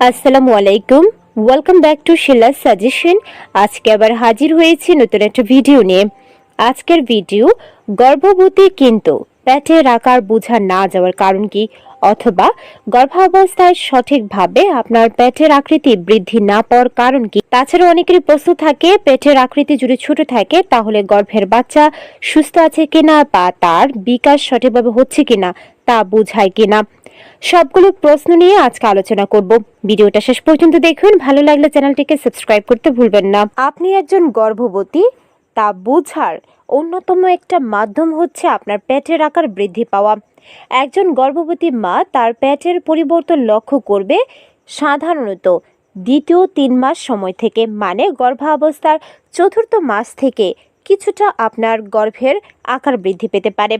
আসসালামু আলাইকুম। Welcome back to Shila suggestion আজকে আবার হাজির হয়েছি নতুন একটা ভিডিও নিয়ে। আজকের ভিডিও গর্ভবতী কিন্তু পেটের আকার বোঝা না যাওয়ার কারণ কি? অথবা গর্ভাবস্থায় সঠিকভাবে আপনার পেটের আকৃতি বৃদ্ধি না পাওয়ার কারণ কি? তাছাড়া অনেকেরই প্রশ্ন থাকে, পেটের আকৃতি যদি ছোট থাকে, তাহলে গর্ভের বাচ্চা সুস্থ আছে কিনা বা তার বিকাশ সঠিকভাবে হচ্ছে কিনা তা বোঝায় কিনা। সবগুলো প্রশ্ন নিয়ে আজকে আলোচনা করব। ভিডিওটা শেষ পর্যন্ত দেখুন। ভালো লাগলে চ্যানেলটিকে সাবস্ক্রাইব করতে ভুলবেন না। আপনি একজন গর্ভবতী, তা বোঝার অন্যতম একটা মাধ্যম হচ্ছে আপনার পেটের আকার বৃদ্ধি পাওয়া। একজন গর্ভবতী মা তার পেটের পরিবর্তন লক্ষ্য করবে সাধারণত দ্বিতীয় তিন মাস সময় থেকে মানে গর্ভাবস্থার চতুর্থ মাস থেকে কিছুটা আপনার গর্ভের আকার বৃদ্ধি পেতে পারে।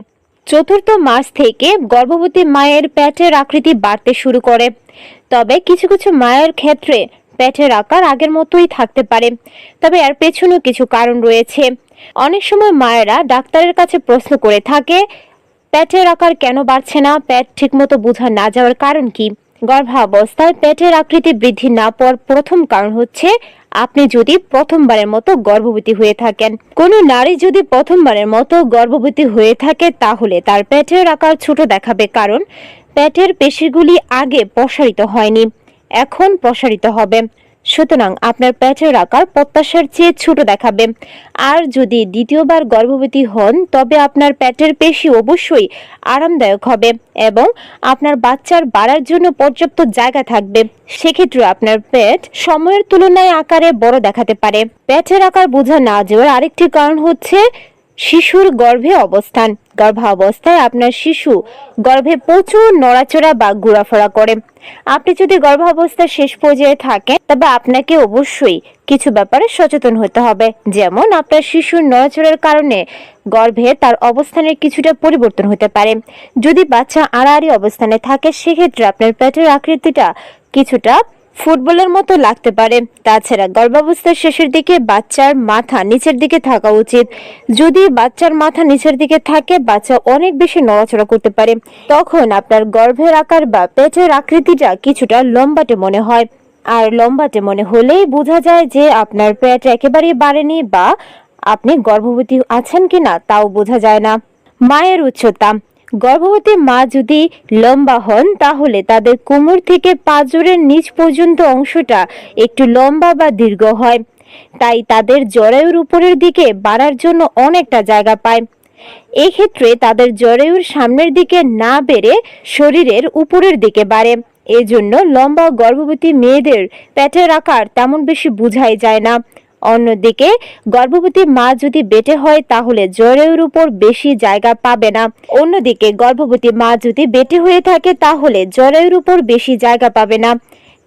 চতুর্থ মাস থেকে গর্ভবতী মায়ের প্যাটের আকৃতি বাড়তে শুরু করে। তবে কিছু কিছু মায়ের ক্ষেত্রে প্যাটের আকার আগের মতোই থাকতে পারে। তবে এর পেছনেও কিছু কারণ রয়েছে। অনেক সময় মায়েরা ডাক্তারের কাছে প্রশ্ন করে থাকে, প্যাটের আকার কেন বাড়ছে না? প্যাট ঠিকমতো বোঝা না যাওয়ার কারণ কি? গর্ভাবস্থায় পেটের আকৃতি বৃদ্ধি না পাওয়ার প্রথম কারণ হচ্ছে আপনি যদি প্রথমবারের মতো গর্ভবতী হয়ে থাকেন। কোনো নারী যদি প্রথমবারের মতো গর্ভবতী হয়ে থাকে, তাহলে তার পেটের আকার ছোট দেখাবে কারণ পেটের পেশিগুলি আগে প্রসারিত হয়নি, এখন প্রসারিত হবে। সুতরাং আপনার পেটের আকার প্রত্যাশার চেয়ে ছোট দেখাবে। আর যদি দ্বিতীয়বার গর্ভবতী হন, তবে আপনার পেটের পেশি অবশ্যই আরামদায়ক হবে এবং আপনার বাচ্চার বাড়ার জন্য পর্যাপ্ত জায়গা থাকবে। সেক্ষেত্রে আপনার পেট সময়ের তুলনায় আকারে বড় দেখাতে পারে। পেটের আকার বোঝা না যাওয়ার আরেকটি কারণ হচ্ছে শিশুর গর্ভে অবস্থান। গর্ভাবস্থায় আপনার শিশু গর্ভে প্রচুর নড়াচড়া বা ঘোরাফেরা করে। আপনি যদি গর্ভাবস্থার শেষ পর্যায়ে থাকেন, তবে আপনাকে অবশ্যই কিছু ব্যাপারে সচেতন হতে হবে। যেমন আপনার শিশুর নড়াচড়ার কারণে গর্ভে তার অবস্থানের কিছুটা পরিবর্তন হতে পারে। যদি বাচ্চা আড়াআড়ি অবস্থানে থাকে, সেক্ষেত্রে আপনার পেটের আকৃতিটা কিছুটা ফুটবলের মতো লাগতে পারে। তাছাড়া গর্ভাবস্থার শেষের দিকে বাচ্চার মাথা নিচের দিকে থাকা উচিত। যদি বাচ্চার মাথা নিচের দিকে থাকে, বাচ্চা অনেক বেশি নড়াচড়া করতে পারে। তখন আপনার গর্ভের আকার বা পেটের আকৃতিটা কিছুটা লম্বাটে মনে হয়। আর লম্বাটে মনে হলেই বোঝা যায় যে আপনার পেট একেবারেই বাড়েনি বা আপনি গর্ভবতী আছেন কিনা, তাও বোঝা যায় না। মায়ের উচ্চতা গর্ভবতী মা যদি লম্বা হন, তাহলে তাদের কোমর থেকে পাঁজরের নিচ পর্যন্ত অংশটা একটু লম্বা বা দীর্ঘ হয়। তাই তাদের জরায়ুর উপরের দিকে বাড়ার জন্য অনেকটা জায়গা পায়। এক্ষেত্রে তাদের জরায়ুর সামনের দিকে না বেড়ে শরীরের উপরের দিকে বাড়ে। এজন্য লম্বা গর্ভবতী মেয়েদের পেটের আকার তেমন বেশি বোঝাই যায় না। অন্যদিকে, গর্ভবতী মা যদি বেটে হয়, তাহলে জরায়ুর উপর বেশি জায়গা পাবে না। অন্যদিকে, গর্ভবতী মা যদি বেটে হয়ে থাকে, তাহলে জরায়ুর উপর বেশি জায়গা পাবে না।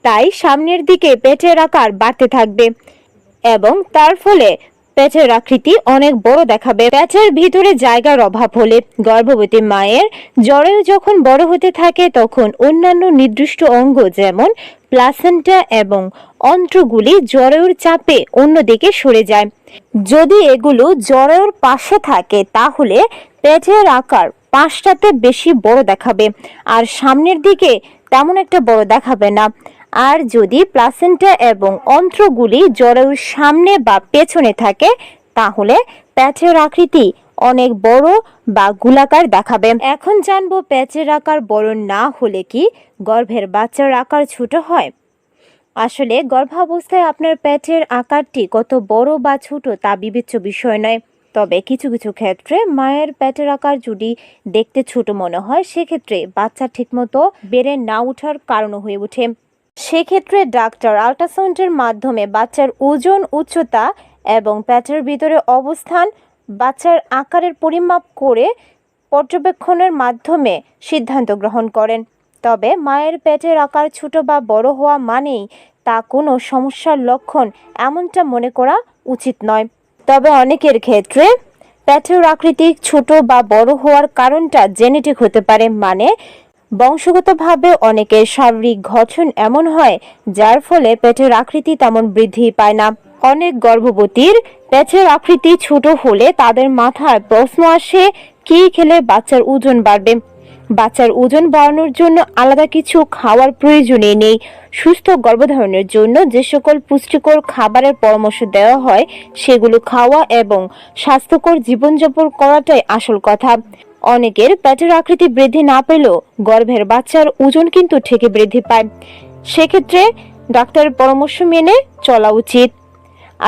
তাই সামনের দিকে পেটের আকার বাড়তে থাকবে। এবং তার ফলে পেটের আকৃতি অনেক বড় দেখাবে। পেটের ভিতরে জায়গার অভাব হলে গর্ভবতী মায়ের জরায়ু যখন বড় হতে থাকে, তখন অন্যান্য নির্দিষ্ট অঙ্গ যেমন প্লাসেন্টা এবং অন্ত্রগুলি জরায়ুর চাপে অন্যদিকে সরে যায়। যদি এগুলো জরায়ুর পাশে থাকে, তাহলে পেটের আকার পাঁচটাতে বেশি বড় দেখাবে। আর সামনের দিকে তেমন একটা বড় দেখাবে না। আর যদি প্লাসেন্টা এবং অন্ত্রগুলি জরায়ুর সামনে বা পেছনে থাকে, তাহলে প্যাচের আকৃতি অনেক বড় বা গোলাকার দেখাবে। এখন জানব প্যাচের আকার বড় না হলে কি গর্ভের বাচ্চার আকার ছোট হয়? আসলে গর্ভাবস্থায় আপনার পেটের আকারটি কত বড় বা ছোট তা বিবেচ্য বিষয় নয়। তবে কিছু কিছু ক্ষেত্রে মায়ের পেটের আকার যদি দেখতে ছোট মনে হয়, সেক্ষেত্রে বাচ্চা ঠিকমতো বেড়ে না ওঠার কারণও হয়ে ওঠে। সেক্ষেত্রে ডাক্তার আল্ট্রাসাউন্ডের মাধ্যমে বাচ্চার ওজন উচ্চতা এবং প্যাটের ভিতরে অবস্থান, বাচ্চার আকারের পরিমাপ করে পর্যবেক্ষণের মাধ্যমে সিদ্ধান্ত গ্রহণ করেন। তবে মায়ের পেটের আকার ছোট বা বড় হওয়া মানেই তা কোনো সমস্যার লক্ষণ এমনটা মনে করা উচিত নয়। তবে অনেকের ক্ষেত্রে পেটের আকৃতি ছোট বা বড় হওয়ার কারণটা জেনেটিক হতে পারে মানে বংশগতভাবে অনেকের শারীরিক গঠন এমন হয়, যার ফলে পেটের আকৃতি তেমন বৃদ্ধি পায় না। অনেক গর্ভবতীর পেটের আকৃতি ছোট হলে তাদের মাথায় প্রশ্ন আসে, কি খেলে বাচ্চার ওজন বাড়বে? বাচ্চার ওজন বাড়ানোর জন্য আলাদা কিছু খাওয়ার প্রয়োজনই নেই। সুস্থ গর্ভধারণের জন্য যে সকল পুষ্টিকর খাবারের পরামর্শ দেওয়া হয়, সেগুলো খাওয়া এবং স্বাস্থ্যকর জীবনযাপন করাটাই আসল কথা। অনেকের পেটের আকৃতি বৃদ্ধি না পেলেও গর্ভের বাচ্চার ওজন কিন্তু ঠিকই বৃদ্ধি পায়। সেক্ষেত্রে ডাক্তারের পরামর্শ মেনে চলা উচিত।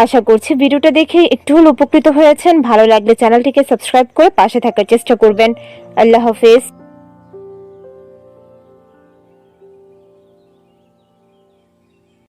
আশা করছি ভিডিওটা দেখে একটু হলেও উপকৃত হয়েছেন। ভালো লাগলে চ্যানেলটিকে সাবস্ক্রাইব করে পাশে থাকার চেষ্টা করবেন। আল্লাহ হাফেজ।